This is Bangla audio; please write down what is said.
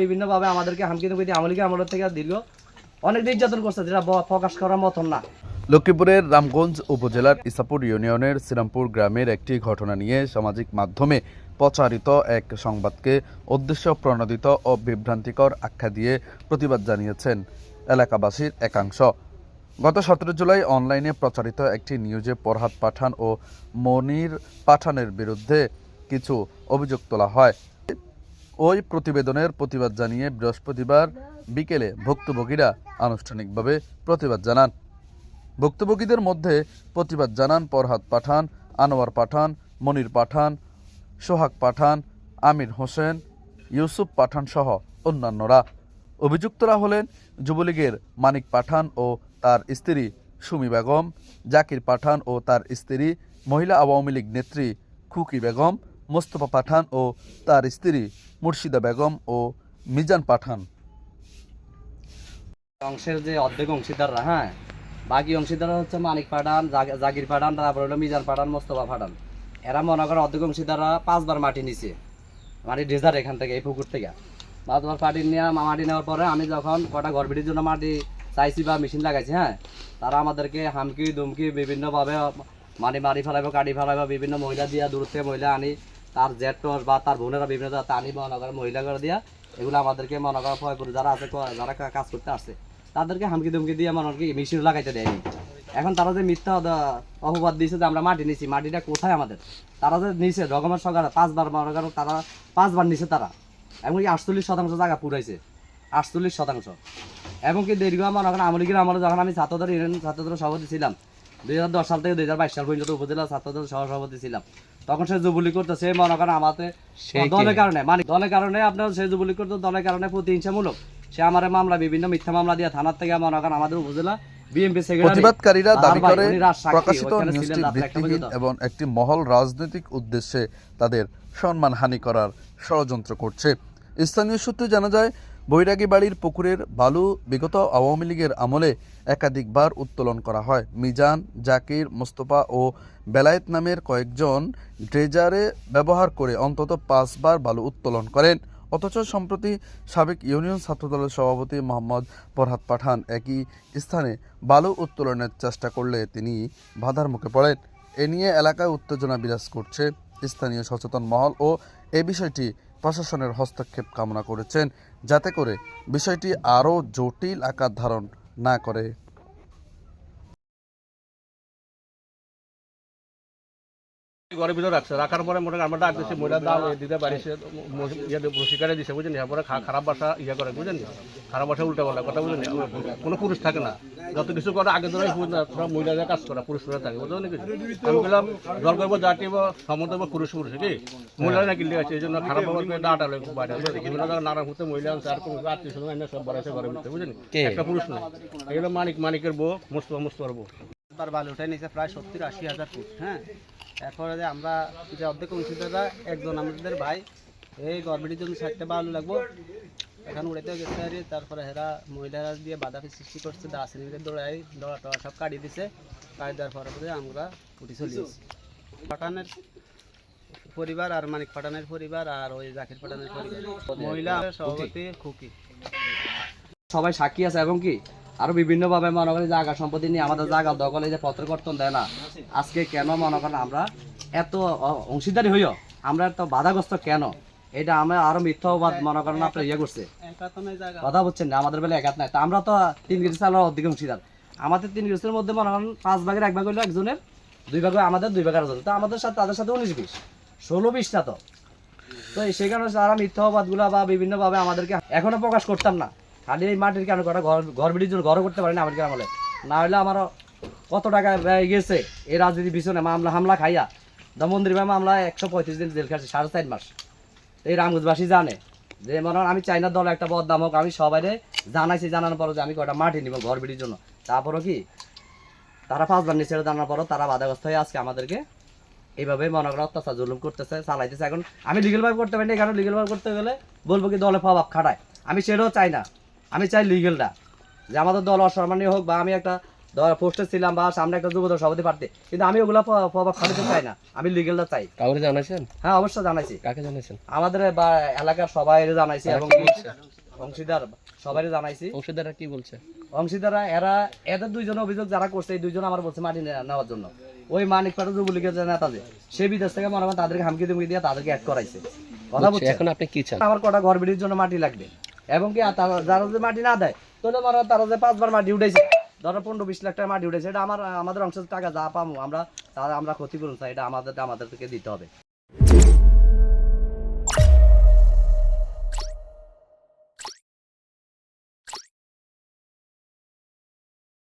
বিভিন্নভাবে আমাদেরকে হামকি দুমকি আমলিকে আমলের থেকে দীর্ঘ অনেক নির্যাতন করছে, যেটা প্রকাশ করার মতন না। লক্ষ্মীপুরের রামগঞ্জ উপজেলার ইসাপুর ইউনিয়নের শ্রীরামপুর গ্রামের একটি ঘটনা নিয়ে সামাজিক মাধ্যমে প্রচারিত এক সংবাদকে উদ্দেশ্য প্রণোদিত ও বিভ্রান্তিকর আখ্যা দিয়ে প্রতিবাদ জানিয়েছেন এলাকাবাসীর একাংশ। গত সতেরো জুলাই অনলাইনে প্রচারিত একটি নিউজে পরহাত পাঠান ও মনির পাঠানের বিরুদ্ধে কিছু অভিযোগ তোলা হয়। ওই প্রতিবেদনের প্রতিবাদ জানিয়ে বৃহস্পতিবার বিকেলে ভুক্তভোগীরা আনুষ্ঠানিকভাবে প্রতিবাদ জানান। ভুক্তভোগীদের মধ্যে প্রতিবাদ জানান পরহাত পাঠান, আনোয়ার পাঠান, মনির পাঠান, সোহাগ পাঠান, আমির হোসেন, ইউসুফ পাঠান সহ অন্যান্যরা। অভিযুক্তরা হলেন যুবলীগের মানিক পাঠান ও তার স্ত্রী সুমি বেগম, জাকির পাঠান ও তার স্ত্রী মহিলা আওয়ামী লীগ নেত্রী খুকি বেগম মোস্তফা পাঠান ও তার স্ত্রী মুর্শিদা বেগম ও মিজান পাঠান। অংশের যে অর্ধেক অংশীদাররা হ্যাঁ? বাকি অংশীদাররা হচ্ছে মানিক পাঠান জাগির পাঠান, তারপর হলো মিজান পাঠান, মোস্তফা পাঠান। এরা মনে করেন অর্ধেক অংশীদাররা পাঁচবার মাটি নিছে মাটি ডেজার এখান থেকে, এই পুকুর থেকে। পাঁচবার মাটি নিয়ে, মাটি নেওয়ার পরে আমি যখন কটা গড়বিটির জন্য মাটি চাইছি বা মেশিন লাগাইছি হ্যাঁ? তারা আমাদেরকে হামকি দুমকি বিভিন্নভাবে মাটি মারি ফেলাইবো, কাটি ফেলাইবো, বিভিন্ন মহিলা দিয়া দূর থেকে মহিলা আনি তার জেট বা তার বোনেরা বিভিন্ন আনি মনে করেন মহিলা করে দিয়া, এগুলো আমাদেরকে মনে করেন ভয় করে যারা আছে যারা কাজ করতে আসছে, তাদেরকে হামকি দুমকি দিয়ে মনে করি মেশিন লাগাইতে দেয়নি। এখন তারা যে মিথ্যা অপবাদ দিয়েছে যে আমরা মাটি নিছি, মাটিটা কোথায় আমাদের? তারা যে নিছে ডকুমেন্ট সহকারে পাঁচবার মনে করেন তারা পাঁচবার নিছে তারা। এমনকি আটচল্লিশ শতাংশ জায়গা পুরাইছে আটচল্লিশ শতাংশ। এমনকি দীর্ঘ মনে করেন আমলিগের আমলে যখন আমি ছাত্রদের ইউনিয়ন ছাত্রদের সভাপতি ছিলাম দুই হাজার দশ সাল থেকে দুই হাজার বাইশ সাল পর্যন্ত উপজেলা ছাত্রদের সহ সভাপতি ছিলাম। তখন সে যুবলীগ করতো সে মনে করেন আমাদের দলের কারণে মানে দলের কারণে আপনার সে যুবলীগ করতো দলের কারণে প্রতিহিংসামূলক। সে আমার মামলা বিভিন্ন মিথ্যা মামলা দিয়ে থানার থেকে মনে করেন আমাদের উপজেলা বিএনপি প্রতিবাদকারীরা দাবি করে প্রকাশিত নিউজটি ভিত্তিহীন এবং একটি মহল রাজনৈতিক উদ্দেশ্যে তাদের সম্মানহানি করার ষড়যন্ত্র করছে। স্থানীয় সূত্রে জানা যায় বৈরাগী বাড়ির পুকুরের বালু বিগত আওয়ামী লীগের আমলে একাধিকবার উত্তোলন করা হয়। মিজান, জাকির, মোস্তফা ও বেলায়েত নামের কয়েকজন ড্রেজারে ব্যবহার করে অন্তত পাঁচবার বালু উত্তোলন করেন। অথচ সম্প্রতি সাবেক ইউনিয়ন ছাত্রদলের সভাপতি মোহাম্মদ ফরহাদ পাঠান একই স্থানে বালু উত্তোলনের চেষ্টা করলে তিনি বাধার মুখে পড়েন। এ নিয়ে এলাকায় উত্তেজনা বিরাজ করছে স্থানীয় সচেতন মহল ও এ বিষয়টি প্রশাসনের হস্তক্ষেপ কামনা করেছেন যাতে করে বিষয়টি আরও জটিল আকার ধারণ না করে। ঘরের ভিতরে রাখছে। রাখার পরে মোটামুটি আমরা ডাক দিচ্ছি মহিলা দাম দিতে পারিছে ইয়ে শিকারে দিছে বুঝলেন পরে খারাপ বাসা ইয়ে করে বুঝলেন খারাপ বাসা উল্টা বলা কথা বুঝলেন কোনো পুরুষ থাকে না। যত কিছু করে আগে ধরে মহিলাদের কাজ করা পুরুষরা থাকে বুঝলেন নাকি আমি বললাম জল করব হব পুরুষ পুরুষ কি মহিলা নাকি আছে এই জন্য খারাপ ডাটা লোক বাইরে বিভিন্ন নানা মুহূর্তে মহিলা আছে আর কোনো আত্মীয় স্বজন এনে সব বাড়াইছে ঘরের ভিতরে বুঝলেন একটা পুরুষ না এগুলো মানিক মানিকের বউ মুস্তফা মুস্তফার বউ। বালু উঠে নিচে প্রায় সত্তর আশি হাজার ফুট হ্যাঁ? এরপরে যে আমরা যে অর্ধেক অংশীদাররা একজন আমাদের ভাই, এই গভর্নমেন্টের জন্য চারটে বালু লাগবো। এখন উড়াইতে গেছে আর তারপরে হেরা মহিলারা দিয়ে বাধা সৃষ্টি করছে দাসিনীদের দৌড়াই, দৌড়া টড়া সব কাটিয়ে দিছে। কাটি দেওয়ার পরে আমরা উঠে চলে এসেছি পাঠানের পরিবার আর মানিক পাঠানের পরিবার আর ওই জাকির পাঠানের পরিবার। মহিলা, সভাপতি, খুকি। সবাই সাক্ষী আছে এবং কি? আরও বিভিন্ন ভাবে মনে করেন জায়গা সম্পত্তি নিয়ে আমাদের জায়গা দখলে যে পত্র কর্তন দেয় না। আজকে কেন মনে করেন আমরা এত অংশীদারি হইও? আমরা এত বাধাগ্রস্ত কেন? এটা আমরা আরও মিথ্যা অবাদ মনে করেন আপনার ইয়ে করছে। কথা বলছেন না, আমাদের বেলা একাত নাই। তা আমরা তো তিন গেছি আমরা অর্ধেক অংশীদার। আমাদের তিন গেছের মধ্যে মনে করেন পাঁচ ভাগের এক ভাগ হইল একজনের, দুই ভাগ আমাদের, দুই ভাগের তো আমাদের সাথে, তাদের সাথে উনিশ বিশ, ষোলো বিশটা তো। তো সেই কারণে তারা মিথ্যা অবাদগুলো বা বিভিন্নভাবে আমাদেরকে এখনও প্রকাশ করতাম না। খালি এই মাটির কেন ঘর ঘর বিড়ির জন্য ঘরও করতে পারি না আমাদের আমলে না হলে আমারও কত টাকা ব্যয় গেছে? এই রাজনীতির পিছনে মামলা হামলা খাইয়া। দমন্দির ভাই মামলা একশো পঁয়ত্রিশ দিন জেল খাচ্ছে সাড়ে চার মাস। এই রামগঞ্জবাসী জানে যে মনে আমি চাইনার দল একটা বদনাম হোক, আমি সবাই জানাইছি, জানানোর পর যে আমি কটা মাটি নিব ঘর বিড়ির জন্য। তারপরও কি? তারা পাঁচবার নিচে জানার পরও তারা বাধাগ্রস্ত হয়ে আজকে আমাদেরকে এইভাবে মনে করা অত্যাচার, জুলুম করতেছে, চালাইতেছে। এখন আমি লিগেল ভাবে করতে পারি না এখানে লিগেল ভাবে করতে গেলে বলব কি দলে প্রভাব খাটায়। আমি সেটাও চাই না। আমি চাই লিগেলটা যে আমাদের দল অসম্মানীয় হোক বা আমি একটা পোস্টে ছিলাম বা সামনে একটা যুবদল সভাপতি পারতে। কিন্তু আমি ওগুলো খাটাতে চাই না। আমি লিগেলটা চাই। কাউরে জানাইছেন? হ্যাঁ অবশ্যই জানাইছি। কাকে জানাইছেন? আমাদের বা এলাকার সবাই জানাইছি এবং অংশীদার সবাই জানাইছি। অংশীদাররা কি বলছে? অংশীদারা এরা এদের দুইজন অভিযোগ যারা করছে এই দুইজন আমার বলছে মাটি নেওয়ার জন্য। ওই মানিক পাটা যুবলীগের যে নেতা যে সে বিদেশ থেকে মনে করেন তাদেরকে হামকি দুমকি দিয়ে তাদেরকে অ্যাড করাইছে। কথা বলছে এখন আপনি কি চান? আমার কটা ঘর বেড়ির জন্য মাটি লাগবে। এবং কি যারা যদি মাটি না দেয় তাহলে ধরো তারা যে পাঁচবার মাটি উঠেছে ধরো পনেরো বিশ লাখ টাকা মাটি উঠেছে এটা আমার, আমাদের অংশ টাকা, যা পাবো আমরা তারা আমরা ক্ষতিপূরণ চাই, এটা আমাদের আমাদের থেকে দিতে হবে।